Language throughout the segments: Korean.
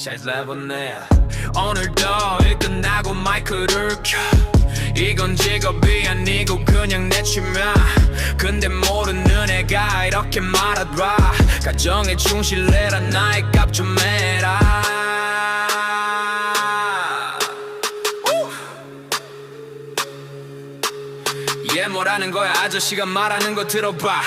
샤이즈레보네 오늘도 일 끝나고 마이크를 켜. 이건 직업이 아니고 그냥 내 취미야 근데 모르는 애가 이렇게 말하더라. 가정에 충실해라 나의 값 좀 해라. 얘 뭐라는 거야? 아저씨가 말하는 거 들어봐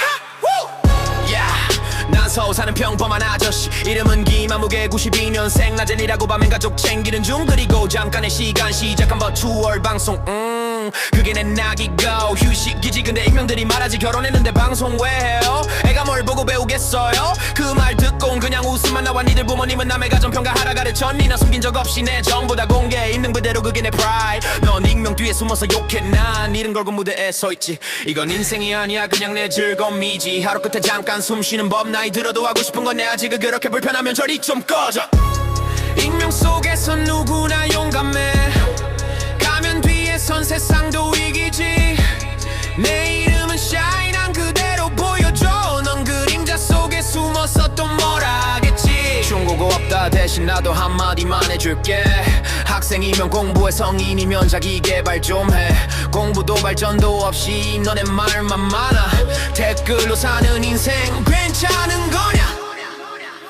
서울 사는 평범한 아저씨. 이름은 김아무개 92년생 낮엔이라고 밤엔 가족 챙기는 중. 그리고 잠깐의 시간 시작한 버추얼 방송. 음 그게 내 낙이고 휴식이지 근데 익명들이 말하지 결혼했는데 방송 왜 해요? 애가 뭘 보고 배우겠어요? 그 말 듣고 그냥 웃음만 나와 니들 부모님은 남의 가정 평가 하라 가르쳤니 나 숨긴 적 없이 내 전부 다 공개. 있는 그대로 그게 내 pride. 넌 익명 뒤에 숨어서 욕해. 난 이름 걸고 무대에 서있지. 이건 인생이 아니야. 그냥 내 즐거움이지. 하루 끝에 잠깐 숨 쉬는 법 나이 들어도 하고 싶은 건내 아직은 그렇게 불편하면 저리 좀 꺼져. 익명 속에서 누구나 용감해 대신 나도 한마디만 해줄게. 학생이면 공부해 성인이면 자기 개발 좀 해. 공부도 발전도 없이 너네 말만 많아. 댓글로 사는 인생 괜찮은 거냐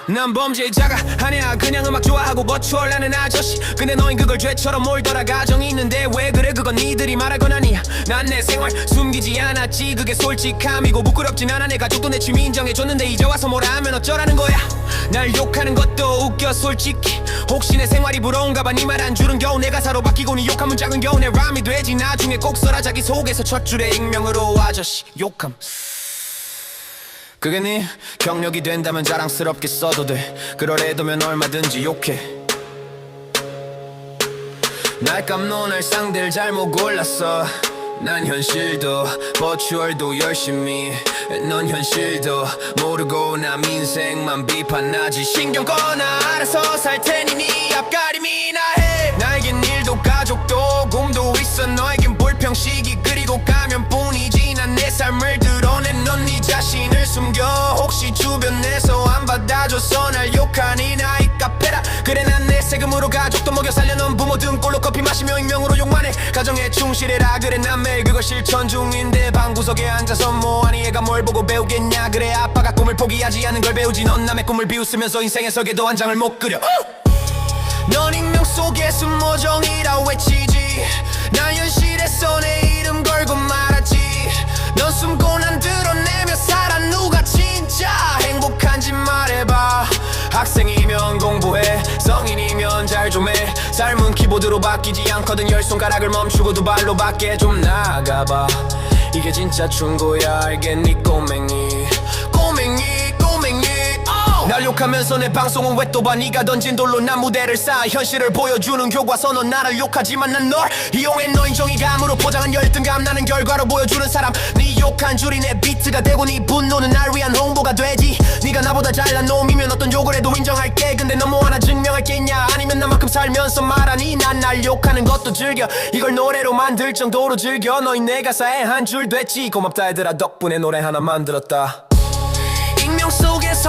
난 범죄자가 아니야. 그냥 음악 좋아하고 버추얼하는 아저씨. 근데 너흰 그걸 죄처럼 몰더라. 가정이 있는데 왜 그래? 그건 니들이 말할 건 아니야. 난 내 생활 숨기지 않았지. 그게 솔직함이고 부끄럽진 않아. 내 가족도 내 취미 인정해줬는데 이제 와서 뭐라 하면 어쩌라는 거야? 날 욕하는 것도 웃겨 솔직히. 혹시 내 생활이 부러운가 봐니 말한 줄은 겨우 내 가사로 바뀌고 니 욕한 문장은 겨우 내 람이 되지. 나중에 꼭 써라. 자기 속에서 첫 줄에 익명으로 아저씨 욕함 그게 네 경력이 된다면 자랑스럽게 써도 돼. 그러래도면 얼마든지 욕해. 날 깜놀할 상대를 잘못 골랐어. 난 현실도 버추얼도 열심히. 넌 현실도 모르고 남 인생만 비판하지 신경 꺼나 알아서 살 테니 네 앞가림이나 해. 나에겐 일도 가족도 꿈도 있어. 너에겐 불평식이 그리고 가면뿐이지. 난 내 삶을 자신을 숨겨. 혹시 주변에서 안 받아줘서 날 욕하니 나이 카페라. 그래 난 내 세금으로 가족도 먹여 살려 넌 부모 등골로 커피 마시며 익명으로 욕만 해. 가정에 충실해라. 그래 난 매일 그걸 실천 중인데 방구석에 앉아서 뭐하니 애가 뭘 보고 배우겠냐. 그래 아빠가 꿈을 포기하지 않은 걸 배우지. 넌 남의 꿈을 비웃으면서 인생의 석에도 한 장을 못 그려. 넌 익명 속에 숨모정이라 외치지 학생이면 공부해. 성인이면 잘 좀 해. 삶은 키보드로 바뀌지 않거든. 열 손가락을 멈추고 두 발로 밖에 좀 나가봐. 이게 진짜 충고야. 알겠니 꼬맹이? 꼬맹이 꼬맹이. oh! 날 욕하면서 내 방송은 왜 또 봐? 네가 던진 돌로 난 무대를 쌓아. 현실을 보여주는 교과서 넌 나를 욕하지만 난 널 이용해. 너인 정의감으로 포장한 열등감. 나는 결과로 보여주는 사람. 네 욕한 줄이 내 비트가 되고 네 분노는 날 나보다 잘난 놈이면 어떤 욕을 해도 인정할게. 근데 너뭐 하나 증명할 게 있냐? 아니면 나만큼 살면서 말하니? 난 날 욕하는 것도 즐겨. 이걸 노래로 만들 정도로 즐겨. 너희 내 가사에 한 줄 됐지. 고맙다 얘들아. 덕분에 노래 하나 만들었다. 익명 속에선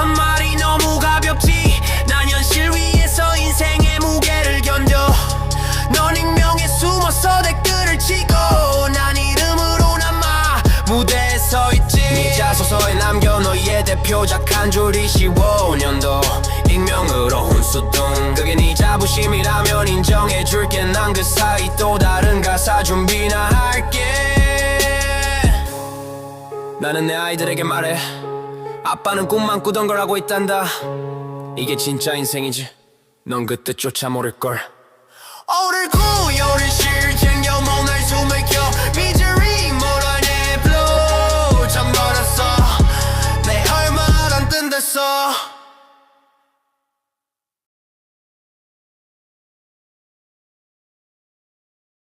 표작 한 줄이 15년도 익명으로 혼수동 그게 네 자부심이라면 인정해줄게. 난 그 사이 또 다른 가사 준비나 할게. 나는 내 아이들에게 말해. 아빠는 꿈만 꾸던 걸 하고 있단다. 이게 진짜 인생이지. 넌 그때 쫓아 모를걸. 오늘 구요를 실쟁